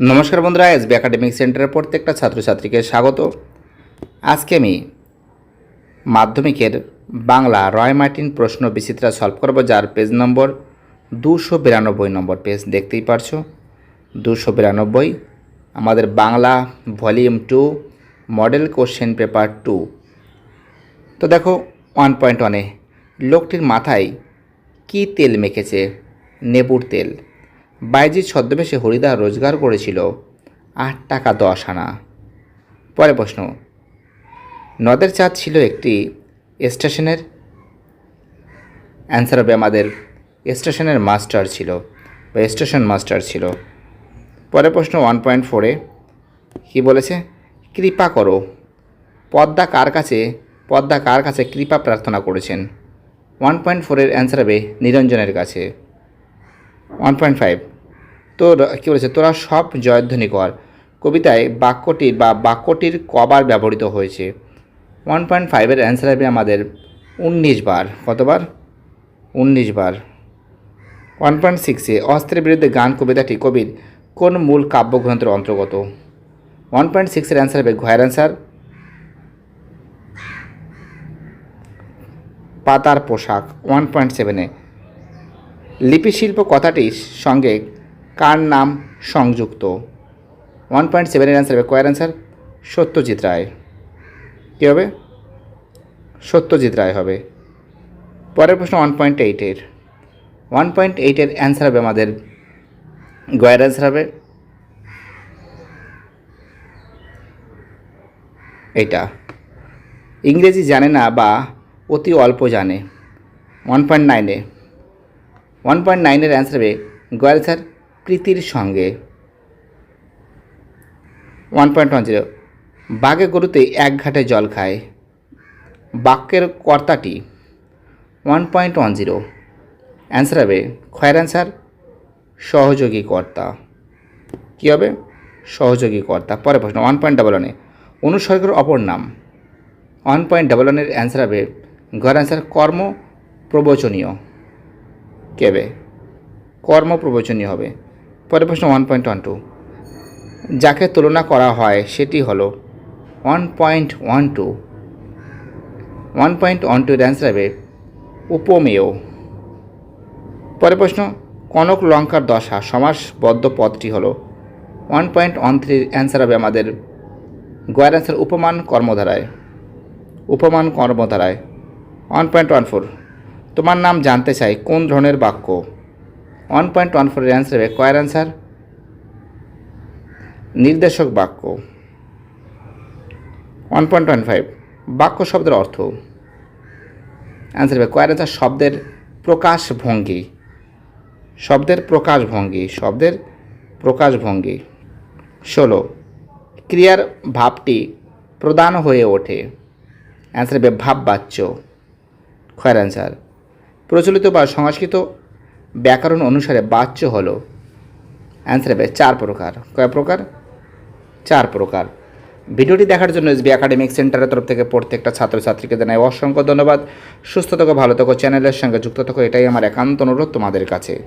নমস্কার বন্ধুরা, SB academic সেন্টারের প্রত্যেকটা ছাত্রছাত্রীকে স্বাগত। আজকে আমি মাধ্যমিকের বাংলা রয় মার্টিন প্রশ্ন বিচিত্রা সলভ করব, যার পেজ নম্বর দুশো বিরানব্বই নম্বর পেজ, দেখতেই পারছ। দুশো বিরানব্বই, আমাদের Bangla volume two, model question paper two. তো দেখো, ওয়ান পয়েন্ট ওয়ানে, লোকটির মাথায় কী তেল মেখেছে? নেবুর তেল। বাইজির ছদ্মবেশে হরিদা রোজগার করেছিল আট টাকা দশ আনা। পরে প্রশ্ন, নদের চাঁদ ছিল একটি স্টেশনের? অ্যান্সার হবে আমাদের, স্টেশনের মাস্টার ছিল বা স্টেশন মাস্টার ছিল। পরে প্রশ্ন, ওয়ান পয়েন্ট ফোরে কী বলেছে? কৃপা করো। পদ্মা কার কাছে, পদ্মা কার কাছে কৃপা প্রার্থনা করেছেন? ওয়ান পয়েন্ট ফোরের অ্যান্সার হবে নিরঞ্জনের কাছে। ওয়ান পয়েন্ট ফাইভ তোর, কী বলেছে, তোরা সব জয়ধ্বনি কর। কবিতায় বাক্যটির বা বাক্যটির কবার ব্যবহৃত হয়েছে। ওয়ান পয়েন্ট ফাইভের অ্যান্সার হবে আমাদের উনিশ বার। কতবার? উনিশ বার। ওয়ান পয়েন্ট সিক্সে অস্ত্রের বিরুদ্ধে গান, কবিতাটি, কবির কোন মূল কাব্যগ্রন্থের অন্তর্গত? ওয়ান পয়েন্ট সিক্সের অ্যান্সার হবে ঘয়ের অ্যান্সার পাতার পোশাক। ওয়ান পয়েন্ট সেভেনে লিপিশিল্প কথাটির সঙ্গে কার নাম সংযুক্ত? ওয়ান পয়েন্ট সেভেনের অ্যান্সার হবে। কয়ের অ্যান্সার সত্যজিৎ রায়। কী হবে? সত্যজিৎ রায় হবে। পরের প্রশ্ন ওয়ান পয়েন্ট এইটের ওয়ান পয়েন্ট এইটের অ্যান্সার হবে আমাদের। গয়ের অ্যান্সার হবে। এইটা। ইংরেজি জানে না বা অতি অল্প জানে। ওয়ান পয়েন্ট নাইনে ওয়ান পয়েন্ট নাইনের অ্যান্সার হবে। গয়ের স্যার প্রীতির সঙ্গে। ওয়ান পয়েন্ট ওয়ান জিরো বাঘে গরুতে এক ঘাটে জল খায়। বাক্যের কর্তাটি one point one zero answer হবে, খয়ের অ্যান্সার সহযোগী কর্তা। কী হবে? সহযোগী কর্তা। পরে প্রশ্ন ওয়ান পয়েন্ট ডাবল ওয়ানে অনুসর্গের অপর নাম। ওয়ান পয়েন্ট ডাবল ওয়ানের অ্যান্সার হবে, ঘর অ্যান্সার কর্ম প্রবচনীয় কেবে কর্ম প্রবচনীয় হবে। পরে প্রশ্ন ওয়ান পয়েন্ট ওয়ান টু যাকে তুলনা করা হয় সেটি হলো one point one two one point one টুর অ্যান্সার হবে উপমেয়। পরে প্রশ্ন, কনক লঙ্কার দশা সমাসবদ্ধ পদটি হলো ওয়ান পয়েন্ট ওয়ান থ্রির অ্যান্সার হবে আমাদের গয়ের অ্যান্সার উপমান কর্মধারায়। উপমান কর্মধারায় ওয়ান পয়েন্ট ওয়ান ফোর তোমার নাম জানতে চাই কোন ধরনের বাক্য? ওয়ান পয়েন্ট ওয়ান ফোরের অ্যান্সার হবে কয়ের অ্যান্সার নির্দেশক বাক্য ওয়ান পয়েন্ট ওয়ান ফাইভ বাক্য শব্দের অর্থ? অ্যান্সার হবে কয়ের অ্যান্সার শব্দের প্রকাশভঙ্গি শব্দের প্রকাশভঙ্গি শব্দের প্রকাশভঙ্গি ষোলো, ক্রিয়ার ভাবটি প্রদান হয়ে ওঠে। অ্যান্সার হবে ভাব বাচ্য খয়ের অ্যান্সার প্রচলিত বা সংস্কৃত ব্যাকরণ অনুসারে বাচ্য হল। অ্যান্সার হবে চার প্রকার। কয় প্রকার? চার প্রকার। ভিডিওটি দেখার জন্য এসবি একাডেমিক সেন্টারের তরফ থেকে প্রত্যেকটা ছাত্রছাত্রীকে জানাই অসংখ্য ধন্যবাদ। সুস্থ থাকো, ভালো থাকো, চ্যানেলের সঙ্গে যুক্ত থাকো, এটাই আমার একান্ত অনুরোধ তোমাদের কাছে।